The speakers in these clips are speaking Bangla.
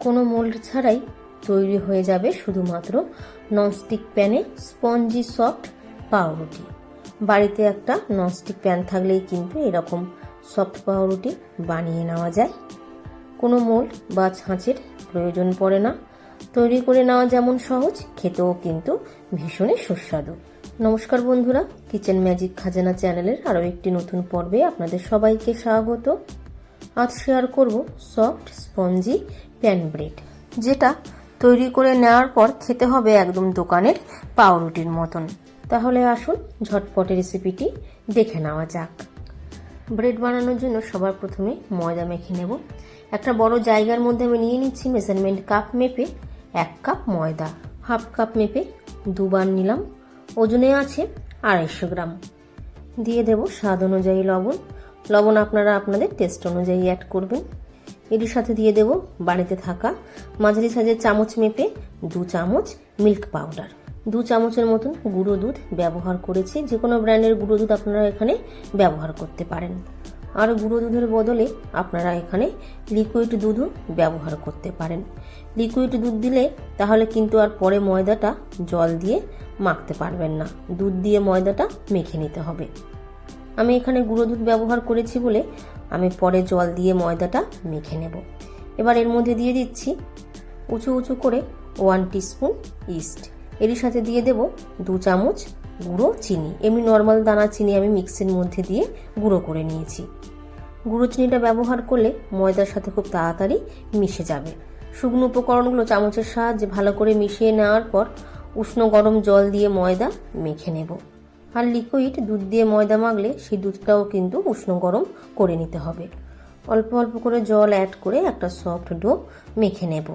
কোনো মোল্ড ছাড়াই তৈরি হয়ে যাবে শুধুমাত্র ননস্টিক প্যানে স্পঞ্জি সফট পাউরুটি। বাড়িতে একটা ননস্টিক প্যান থাকলেই কিন্তু এরকম সফট পাউরুটি বানিয়ে নেওয়া যায়। কোনো মোল্ড বা ছাঁচের প্রয়োজন পড়ে না। তৈরি করে নেওয়া যেমন সহজ, খেতেও কিন্তু ভীষণই সুস্বাদু। নমস্কার বন্ধুরা, কিচেন ম্যাজিক খাজানা চ্যানেলের আরও একটি নতুন পর্বে আপনাদের সবাইকে স্বাগত। আজ শেয়ার করব সফট স্পঞ্জি প্যান ব্রেড, যেটা তৈরি করে নেওয়ার পর খেতে হবে একদম দোকানের পাউরুটির মতন। তাহলে আসুন, ঝটপটে রেসিপিটি দেখে নেওয়া যাক। ব্রেড বানানোর জন্য সবার প্রথমে ময়দা মেখে নেব। একটা বড় জায়গার মধ্যে আমি নিয়ে নিচ্ছি মেজারমেন্ট কাপ মেপে এক কাপ ময়দা। হাফ কাপ মেপে দুবার নিলাম। ওজনে আছে আড়াইশো গ্রাম। দিয়ে দেব স্বাদ অনুযায়ী লবণ। লবণ আপনারা আপনাদের টেস্ট অনুযায়ী অ্যাড করবেন। এর সাথে দিয়ে দেব বাড়িতে থাকা মাঝারি সাইজের চামচ মেপে দু চামচ মিল্ক পাউডার। দু চামচের মতন গুঁড়ো দুধ ব্যবহার করেছি, যে কোনো ব্র্যান্ডের গুঁড়ো দুধ আপনারা এখানে ব্যবহার করতে পারেন। আর গুঁড়ো দুধের বদলে আপনারা এখানে লিকুইড দুধও ব্যবহার করতে পারেন। লিকুইড দুধ দিলে তাহলে কিন্তু আর পরে ময়দাটা জল দিয়ে মাখতে পারবেন না। দুধ দিয়ে ময়দাটা মেখে নিতে হবে। আমি এখানে গুঁড়ো দুধ ব্যবহার করেছি বলে আমি পরে জল দিয়ে ময়দাটা মেখে নেব। এবার এর মধ্যে দিয়ে দিচ্ছি উঁচু উঁচু করে ওয়ান টিস্পুন ইস্ট এরই সাথে দিয়ে দেব দু চামচ গুঁড়ো চিনি। এমনি নর্মাল দানা চিনি আমি মিক্সির মধ্যে দিয়ে গুঁড়ো করে নিয়েছি। গুঁড়ো চিনিটা ব্যবহার করলে ময়দার সাথে খুব তাড়াতাড়ি মিশে যাবে। শুকনো উপকরণগুলো চামচের সাহায্যে ভালো করে মিশিয়ে নেওয়ার পর উষ্ণ গরম জল দিয়ে ময়দা মেখে নেব। আর লিকুইড দুধ দিয়ে ময়দা মাখলে সেই দুধটাও কিন্তু উষ্ণ গরম করে নিতে হবে। অল্প অল্প করে জল অ্যাড করে একটা সফট ডো মেখে নেব।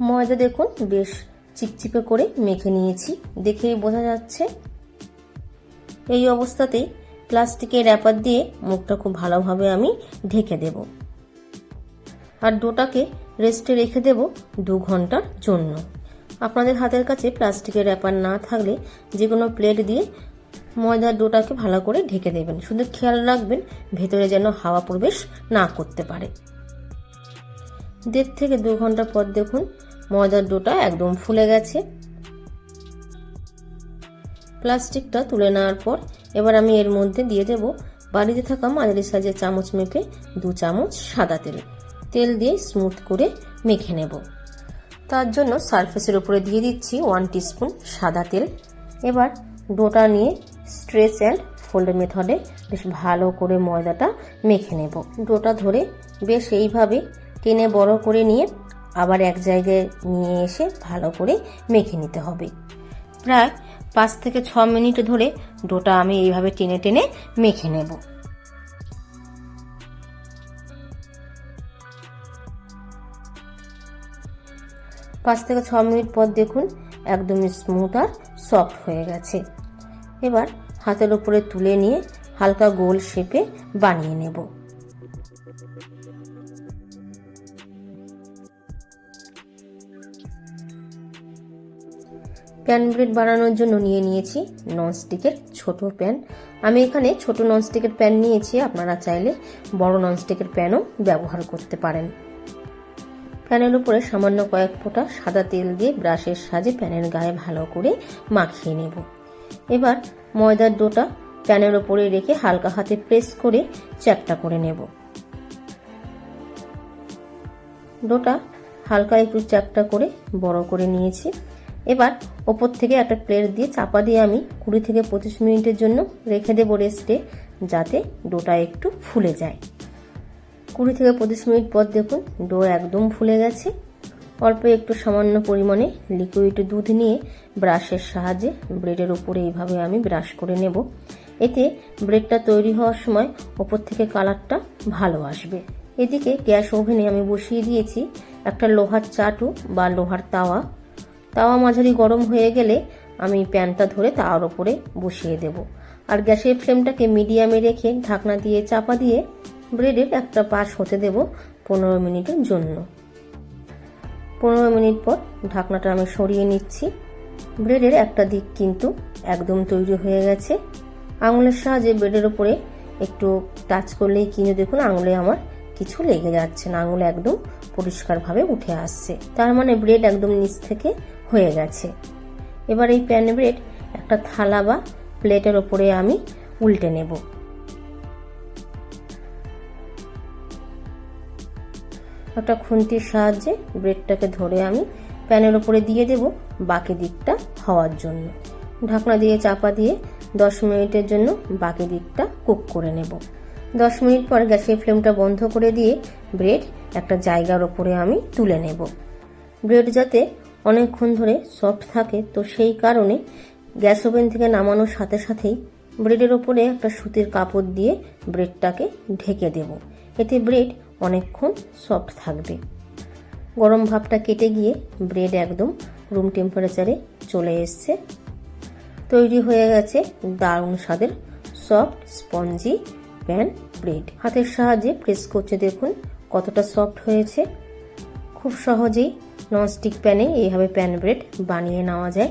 ময়দা দেখুন বেশ চিপচিপে করে মেখে নিয়েছি, দেখেই বোঝা যাচ্ছে। এই অবস্থাতে প্লাস্টিকের র্যাপার দিয়ে মুখটা খুব ভালোভাবে আমি ঢেকে দেব। আর ডোটাকে রেস্টে রেখে দেব দু ঘণ্টার জন্য। আপনাদের হাতের কাছে প্লাস্টিকের র্যাপার না থাকলে যে কোনো প্লেট দিয়ে ময়দার ডোটাকে ভালো করে ঢেকে দেবেন। শুধু খেয়াল রাখবেন ভেতরে যেন হাওয়া প্রবেশ না করতে পারে। দেড় থেকে দু ঘণ্টা পর দেখুন ময়দার ডোটা একদম ফুলে গেছে। প্লাস্টিকটা তুলে নেওয়ার পর এবার আমি এর মধ্যে দিয়ে দেব বাড়িতে থাকা মাঝারি সাইজের চামচ মেপে দু চামচ সাদা তেল। তেল দিয়ে স্মুথ করে মেখে নেব। তার জন্য সারফেসের উপরে দিয়ে দিচ্ছি ওয়ান টিস্পুন সাদা তেল। এবার ডোটা নিয়ে স্ট্রেচ অ্যান্ড ফোল্ড মেথডে বেশ ভালো করে ময়দাটা মেখে নেব। ডোটা ধরে বেশ এইভাবে টেনে বড় করে নিয়ে আবার এক জায়গায় নিয়ে এসে ভালো করে মেখে নিতে হবে। প্রায় পাঁচ থেকে ছ মিনিট ধরে ডোটা আমি এইভাবে টেনে টেনে মেখে নেব। পাঁচ থেকে ছ মিনিট পর দেখুন একদম স্মুথ আর সফট হয়ে গেছে। এবার হাতের উপরে তুলে নিয়ে হালকা গোল শেপে বানিয়ে নেব। প্যান ব্রেড বানানোর জন্য নিয়ে নিয়েছি ননস্টিকের ছোট প্যান। আমি এখানে ছোট ননস্টিকের প্যান নিয়েছি, আপনারা চাইলে বড় ননস্টিকের প্যানও ব্যবহার করতে পারেন। প্যানের উপরে সামান্য কয়েক ফোঁটা সাদা তেল দিয়ে ব্রাশের সাজে প্যানের গায়ে ভালো করে মাখিয়ে নেব। এবার ময়দার ডোটা প্যানের ওপরে রেখে হালকা হাতে প্রেস করে চ্যাপটা করে নেব। ডোটা হালকা একটু চ্যাপটা করে বড় করে নিয়েছি। এবার ওপর থেকে একটা প্লেট দিয়ে চাপা দিয়ে আমি কুড়ি থেকে পঁচিশ মিনিটের জন্য রেখে দেবো রেস্টে, যাতে ডোটা একটু ফুলে যায়। কুড়ি থেকে পঁচিশ মিনিট পর দেখুন ডো একদম ফুলে গেছে। অল্প একটু সামান্য পরিমাণে লিকুইড দুধ নিয়ে ব্রাশের সাহায্যে ব্রেডের উপরে এইভাবে আমি ব্রাশ করে নেব। এতে ব্রেডটা তৈরি হওয়ার সময় ওপর থেকে কালারটা ভালো আসবে। এদিকে গ্যাস ওভেনে আমি বসিয়ে দিয়েছি একটা লোহার চাটু বা লোহার তাওয়া। তাওয়া মাঝারি গরম হয়ে গেলে আমি প্যানটা ধরে তাওয়ার ওপরে বসিয়ে দেব। আর গ্যাসের ফ্লেমটাকে মিডিয়ামে রেখে ঢাকনা দিয়ে চাপা দিয়ে ব্রেডের একটা পাশ হতে দেব পনেরো মিনিটের জন্য। পনেরো মিনিট পর ঢাকনাটা আমি সরিয়ে নিচ্ছি। ব্রেডের একটা দিক কিন্তু একদম তৈরি হয়ে গেছে। আঙুলের সাহায্যে ব্রেডের উপরে একটু টাচ করলেই কিন্তু দেখুন আঙুলে আমার কিছু লেগে যাচ্ছে না, আঙুলে একদম পরিষ্কারভাবে উঠে আসছে। তার মানে ব্রেড একদম নিচ থেকে হয়ে গেছে। এবার এই প্যান ব্রেড একটা থালা বা প্লেটের ওপরে আমি উল্টে নেব। একটা খুন্তির সাহায্যে ব্রেডটাকে ধরে আমি প্যানের ওপরে দিয়ে দেব বাকি দিকটা হওয়ার জন্য। ঢাকনা দিয়ে চাপা দিয়ে দশ মিনিটের জন্য বাকি দিকটা কুক করে নেব। দশ মিনিট পর গ্যাসের ফ্লেমটা বন্ধ করে দিয়ে ব্রেড একটা জায়গার ওপরে আমি তুলে নেব। ব্রেড যাতে অনেকক্ষণ ধরে সফট থাকে, তো সেই কারণে গ্যাস ওভেন থেকে নামানোর সাথে সাথেই ব্রেডের ওপরে একটা সুতির কাপড় দিয়ে ব্রেডটাকে ঢেকে দেব। এতে ব্রেড অনেকক্ষণ সফট থাকবে। গরম ভাবটা কেটে গিয়ে ব্রেড একদম রুম টেম্পারেচারে চলে এসছে। তৈরি হয়ে গেছে দারুণ স্বাদের সফট স্পঞ্জি প্যান ব্রেড হাতের সাহায্যে প্রেস করছে দেখুন কতটা সফট হয়েছে। খুব সহজেই ননস্টিক প্যানে এইভাবে প্যান ব্রেড বানিয়ে নেওয়া যায়।